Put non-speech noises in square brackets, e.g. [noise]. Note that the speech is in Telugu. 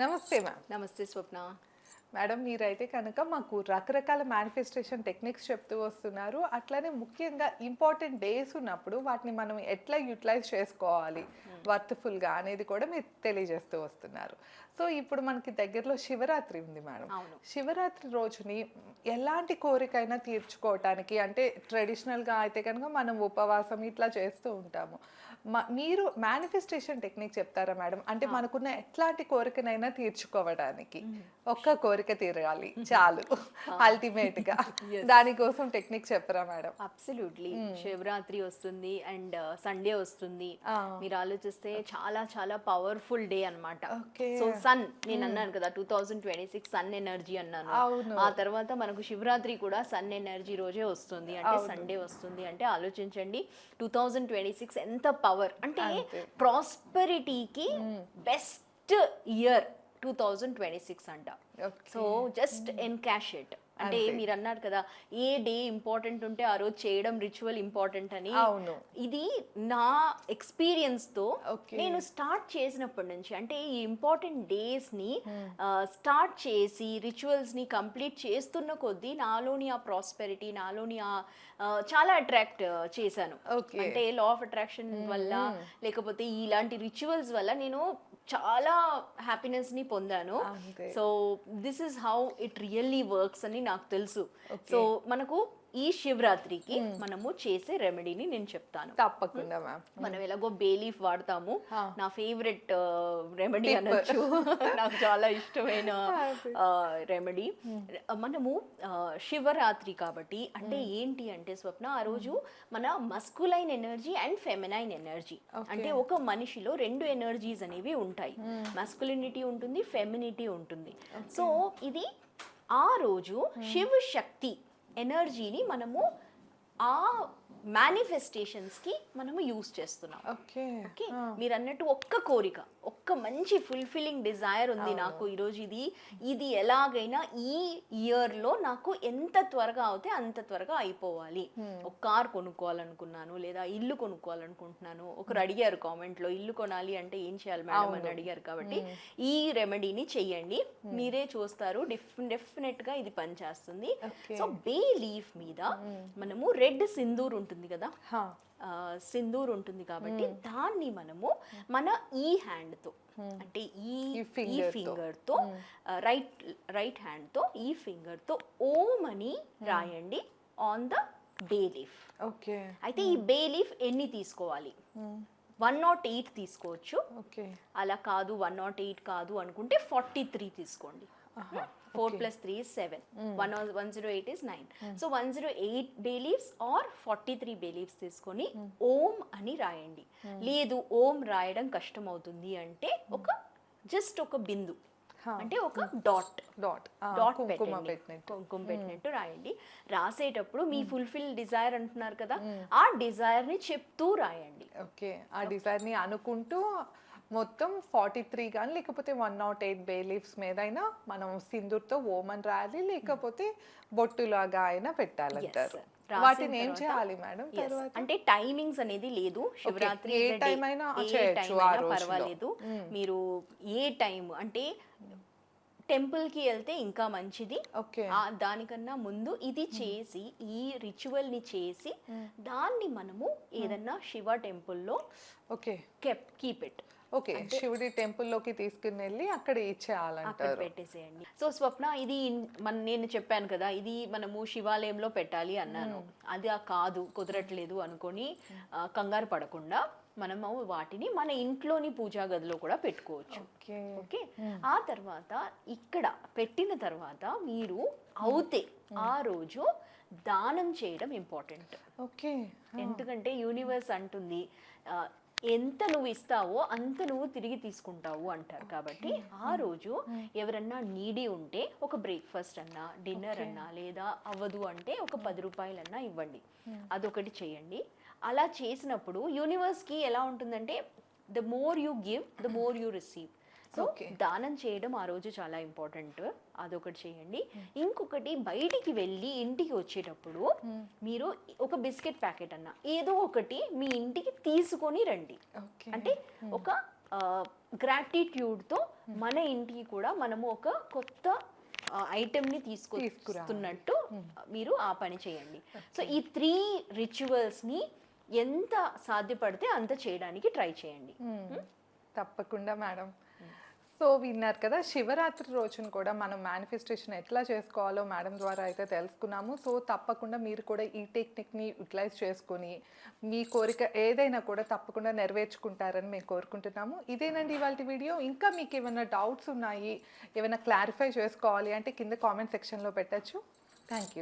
నమస్తే మ్యామ్. నమస్తే స్వప్న. మేడం మీరైతే కనుక మాకు రకరకాల మేనిఫెస్టేషన్ టెక్నిక్స్ చెప్తూ వస్తున్నారు. అట్లానే ముఖ్యంగా ఇంపార్టెంట్ డేస్ ఉన్నప్పుడు వాటిని మనం ఎట్లా యూటిలైజ్ చేసుకోవాలి? వర్త్ఫుల్గా అనేది కూడా మీరు తెలియజేస్తూ వస్తున్నారు. సో ఇప్పుడు మనకి దగ్గరలో శివరాత్రి ఉంది మేడం. శివరాత్రి రోజుని ఎలాంటి కోరికైనా తీర్చుకోవటానికి అంటే ట్రెడిషనల్గా అయితే కనుక మనం ఉపవాసం ఇట్లా చేస్తూ ఉంటాము. మీరు మేనిఫెస్టేషన్ టెక్నిక్ చెప్తారా మేడం అంటే మనకున్న ఎట్లాంటి కోరికనైనా తీర్చుకోవడానికి. ఒక్క కోరిక తీరాలి. చాలు. అల్టిమేట్గా. దానికోసం టెక్నిక్ చెప్పరా మేడం అబ్సల్యూట్లీ శివరాత్రి వస్తుంది అండ్ సండే వస్తుంది. ఆ. మీరు ఆలోచిస్తే చాలా చాలా పవర్ఫుల్ డే అన్నమాట. Okay. సో సన్ నేను అన్నాను కదా two thousand twenty six sun energy అన్నాను. ఆ తర్వాత మనకు శివరాత్రి కూడా సన్ ఎనర్జీ రోజే వస్తుంది. అంటే సండే వస్తుంది. అంటే ఆలోచించండి టూ థౌజండ్ ట్వంటీ సిక్స్ ఎంత పవర్ అంటే అంతే. ప్రాస్పెరిటీకి best year two thousand twenty six అంట. సో జస్ట్ ఎన్కాష్ ఇట్ అంటే. మీరు అన్నారు కదా ఏ డే ఇంపార్టెంట్ ఉంటే ఆ రోజు చేయడం రిచువల్ ఇంపార్టెంట్ అని అవును. ఇది నా ఎక్స్పీరియన్స్తో. నేను స్టార్ట్ చేసినప్పటి నుంచి అంటే ఈ ఇంపార్టెంట్ డేస్ని Hmm. స్టార్ట్ చేసి రిచువల్స్ని కంప్లీట్ చేస్తున్న కొద్దీ నాలోని ఆ ప్రాస్పెరిటీ నాలోని ఆ చాలా అట్రాక్ట్ చేశాను. అంటే లా ఆఫ్ అట్రాక్షన్ వల్ల లేకపోతే ఇలాంటి రిచువల్స్ వల్ల నేను చాలా హ్యాపీనెస్ని పొందాను. So this is how it really works అని నాకు తెలుసు. సో మనకు ఈ శివరాత్రికి మనము చేసే రెమెడీని నేను చెప్తాను. తప్పకుండా మ్యామ్. మనం ఎలాగో బేలీఫ్ వాడతాము. నా ఫేవరెట్ రెమెడీ అనొచ్చు. [laughs] నాకు చాలా ఇష్టమైన [laughs] రెమెడీ. మనము శివరాత్రి కాబట్టి అంటే ఏంటి అంటే స్వప్న ఆ రోజు మన masculine energy and feminine energy అంటే ఒక మనిషిలో రెండు ఎనర్జీస్ అనేవి ఉంటాయి. మస్కులినిటీ ఉంటుంది ఫెమినిటీ ఉంటుంది. సో ఇది ఆ రోజు శివ శక్తి ఎనర్జీని మనము ఆ manifestations కి మనము యూస్ చేస్తున్నాం. ఓకే. ఓకే? మీరు అన్నట్టు ఒక్క కోరిక ఒక్క మంచి ఫుల్ఫిల్లింగ్ డిజైర్ ఉంది నాకు ఈరోజు ఇది ఇది ఎలాగైనా ఈ ఇయర్లో నాకు ఎంత త్వరగా అవుతే అంత త్వరగా అయిపోవాలి. ఒక కార్ కొనుక్కోవాలనుకున్నాను లేదా ఇల్లు కొనుక్కోవాలనుకుంటున్నాను. ఒకరు అడిగారు కామెంట్లో ఇల్లు కొనాలి అంటే ఏం చేయాలి మేడం? అని అడిగారు కాబట్టి ఈ రెమెడీని చెయ్యండి. మీరే చూస్తారు డెఫినెట్గా ఇది పనిచేస్తుంది. సో బే లీఫ్ మీద మనము రెడ్ సింధూర్ ఉంటుంది కదా? సింధూర్ ఉంటుంది కాబట్టి దాన్ని మనము మన ఈ హ్యాండ్తో అంటే ఈ ఈ ఈ finger తో. ఫింగర్తో రైట్ రైట్ హ్యాండ్తో ఈ ఫింగర్తో ఓం అని రాయండి on the bay leaf okay. అయితే ఈ బే లీఫ్ ఎన్ని తీసుకోవాలి? వన్ నాట్ ఎయిట్ తీసుకోవచ్చు. ఓకే. అలా కాదు వన్ నాట్ ఎయిట్ కాదు అనుకుంటే ఫార్టీ త్రీ తీసుకోండి. Four plus three seven one one zero eight is nine so one zero eight bay leaves or forty three bay leaves తీసుకొని ఓం అని రాయండి. లేదు ఓం రాయడం కష్టం అవుతుంది అంటే ఒక జస్ట్ ఒక బిందు. అంటే ఒక డాట్ డాట్ డాట్ కుంకుమ పెట్టినట్టు. రాయండి. రాసేటప్పుడు మీ ఫుల్ఫిల్ డిజైర్ అంటున్నారు కదా ఆ డిజైర్ని చెప్తూ రాయండి. ఓకే ఆ డిజైన్ని అనుకుంటూ మొత్తం ఫార్టీ త్రీ కానీ లేకపోతే one nought eight bay leaves మీద అయినా మనం సింధూర్తో ఓమన్ రాయాలి లేకపోతే బొట్టులాగా అయినా పెట్టాలంటారు. వాటిని ఏం చేయాలి మేడం అంటే టైమింగ్స్ అనేది లేదు. శివరాత్రి ఏ time అయినా. పర్వాలేదు. మీరు ఏ టైం అంటే టెంపుల్కి వెళ్తే ఇంకా మంచిది. దానికన్నా ముందు ఇది చేసి ఈ రిచువల్ని చేసి దాన్ని మనము ఏదన్నా శివ టెంపుల్లో okay. Keep keep it okay శివుడి టెంపుల్లోకి తీసుకుని వెళ్ళి అక్కడ ఇచ్చేయాలంటారు. పెట్టేసేయండి. సో స్వప్న ఇది మన నేను చెప్పాను కదా ఇది మనము శివాలయంలో పెట్టాలి అన్నాను. అది ఆ కాదు కుదరట్లేదు అనుకొని కంగారు పడకుండా మనము వాటిని మన ఇంట్లోని పూజా గదిలో కూడా పెట్టుకోవచ్చు. ఓకే. ఆ తర్వాత ఇక్కడ పెట్టిన తర్వాత మీరు అవుతే ఆ రోజు దానం చేయడం ఇంపార్టెంట్ ఓకే. ఎందుకంటే యూనివర్స్ అంటుంది ఎంత నువ్వు ఇస్తావో అంత నువ్వు తిరిగి తీసుకుంటావు అంటారు. కాబట్టి ఆ రోజు ఎవరన్నా నీడీ ఉంటే ఒక బ్రేక్ఫాస్ట్ అన్నా డిన్నర్ అన్నా లేదా అవ్వదు అంటే ఒక పది రూపాయలన్నా ఇవ్వండి. అదొకటి చేయండి. అలా చేసినప్పుడు యూనివర్స్కి ఎలా ఉంటుందంటే the more you give the more you receive so. దానం చేయడం ఆ రోజు చాలా ఇంపార్టెంట్. అదొకటి చేయండి. ఇంకొకటి బయటికి వెళ్ళి ఇంటికి వచ్చేటప్పుడు మీరు ఒక బిస్కెట్ ప్యాకెట్ అన్న ఏదో ఒకటి మీ ఇంటికి తీసుకొని రండి. ఓకే. అంటే ఒక గ్రాటిట్యూడ్తో మన ఇంటికి కూడా మనము ఒక కొత్త ఐటెంని తీసుకొస్తున్నట్టు మీరు ఆ పని చేయండి. సో ఈ త్రీ రిచువల్స్ని ఎంత సాధ్యపడితే అంత చేయడానికి ట్రై చేయండి. తప్పకుండా మేడం. సో విన్నారు కదా శివరాత్రి రోజున కూడా మనం మేనిఫెస్టేషన్ ఎట్లా చేసుకోవాలో మేడం ద్వారా అయితే తెలుసుకున్నాము. సో తప్పకుండా మీరు కూడా ఈ టెక్నిక్ని యూటిలైజ్ చేసుకొని మీ కోరిక ఏదైనా కూడా తప్పకుండా నెరవేర్చుకుంటారని మేము కోరుకుంటున్నాము. ఇదేనండి ఇవాళ వీడియో. ఇంకా మీకు ఏమైనా డౌట్స్ ఉన్నాయి ఏమైనా క్లారిఫై చేసుకోవాలి అంటే కింద కామెంట్ సెక్షన్లో పెట్టచ్చు. Thank you